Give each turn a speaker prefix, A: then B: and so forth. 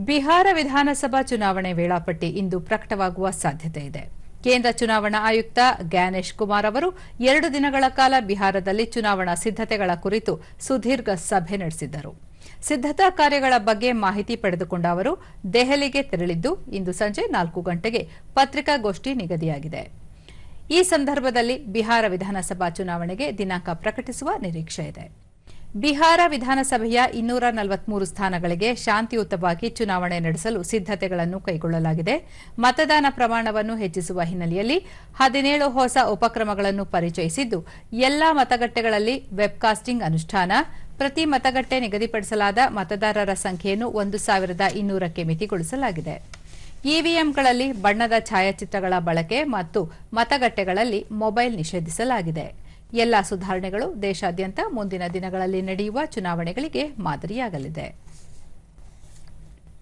A: ಬಿಹಾರ ವಿಧಾನಸಭಾ ಚುನಾವಣೆ ವೇಳಾಪಟ್ಟಿ ಇಂದು ಪ್ರಕಟವಾಗುವ ಸಾಧ್ಯತೆ ಇದೆ. ಕೇಂದ್ರ ಚುನಾವಣಾ ಆಯುಕ್ತ ಗ್ಯಾನೇಶ್ ಕುಮಾರ್ ಅವರು ಎರಡು ದಿನಗಳ ಕಾಲ ಬಿಹಾರದಲ್ಲಿ ಚುನಾವಣಾ ಸಿದ್ದತೆಗಳ ಕುರಿತು ಸುದೀರ್ಘ ಸಭೆ ನಡೆಸಿದ್ದರು. ಸಿದ್ದತಾ ಕಾರ್ಯಗಳ ಬಗ್ಗೆ ಮಾಹಿತಿ ಪಡೆದುಕೊಂಡ ಅವರು, ದೆಹಲಿಗೆ ತೆರಳಿದ್ದು ಇಂದು ಸಂಜೆ ನಾಲ್ಕು ಗಂಟೆಗೆ ಪತ್ರಿಕಾಗೋಷ್ಠಿ ನಿಗದಿಯಾಗಿದೆ. ಈ ಸಂದರ್ಭದಲ್ಲಿ ಬಿಹಾರ ವಿಧಾನಸಭಾ ಚುನಾವಣೆಗೆ ದಿನಾಂಕ ಪ್ರಕಟಿಸುವ ನಿರೀಕ್ಷೆ ಇದೆ. ಬಿಹಾರ ವಿಧಾನಸಭೆಯ ಇನ್ನೂರ ನಲವತ್ಮೂರು ಸ್ಥಾನಗಳಿಗೆ ಶಾಂತಿಯುತವಾಗಿ ಚುನಾವಣೆ ನಡೆಸಲು ಸಿದ್ದತೆಗಳನ್ನು ಕೈಗೊಳ್ಳಲಾಗಿದೆ. ಮತದಾನ ಪ್ರಮಾಣವನ್ನು ಹೆಚ್ಚಿಸುವ ಹಿನ್ನೆಲೆಯಲ್ಲಿ ಹದಿನೇಳು ಹೊಸ ಉಪಕ್ರಮಗಳನ್ನು ಪರಿಚಯಿಸಿದ್ದು, ಎಲ್ಲಾ ಮತಗಟ್ಟೆಗಳಲ್ಲಿ ವೆಬ್ಕಾಸ್ಟಿಂಗ್ ಅನುಷ್ಠಾನ, ಪ್ರತಿ ಮತಗಟ್ಟೆ ನಿಗದಿಪಡಿಸಲಾದ ಮತದಾರರ ಸಂಖ್ಯೆಯನ್ನು ಒಂದು ಸಾವಿರದ ಇನ್ನೂರಕ್ಕೆ ಮಿತಿಗೊಳಿಸಲಾಗಿದೆ. ಇವಿಎಂಗಳಲ್ಲಿ ಬಣ್ಣದ ಛಾಯಾಚಿತ್ರಗಳ ಬಳಕೆ ಮತ್ತು ಮತಗಟ್ಟೆಗಳಲ್ಲಿ ಮೊಬೈಲ್ ನಿಷೇಧಿಸಲಾಗಿದೆ. ಎಲ್ಲಾ ಸುಧಾರಣೆಗಳು ದೇಶಾದ್ಯಂತ ಮುಂದಿನ ದಿನಗಳಲ್ಲಿ ನಡೆಯುವ ಚುನಾವಣೆಗಳಿಗೆ ಮಾದರಿಯಾಗಲಿದೆ.